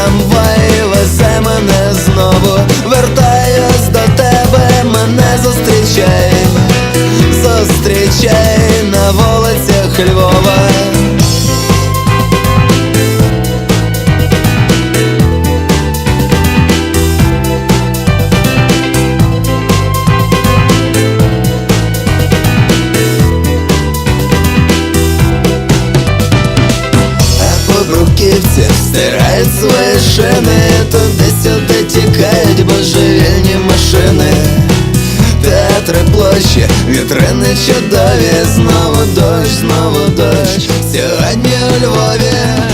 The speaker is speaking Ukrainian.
трамвай везе мене знову, вертаюсь до тебе, мене зустрічай, зустрічай. Бруківці стирають свої шини Туди-сюди тікають божевільні машини. Театри площі, вітрини чудові. Знову дощ, знову дощ. Сьогодні у Львові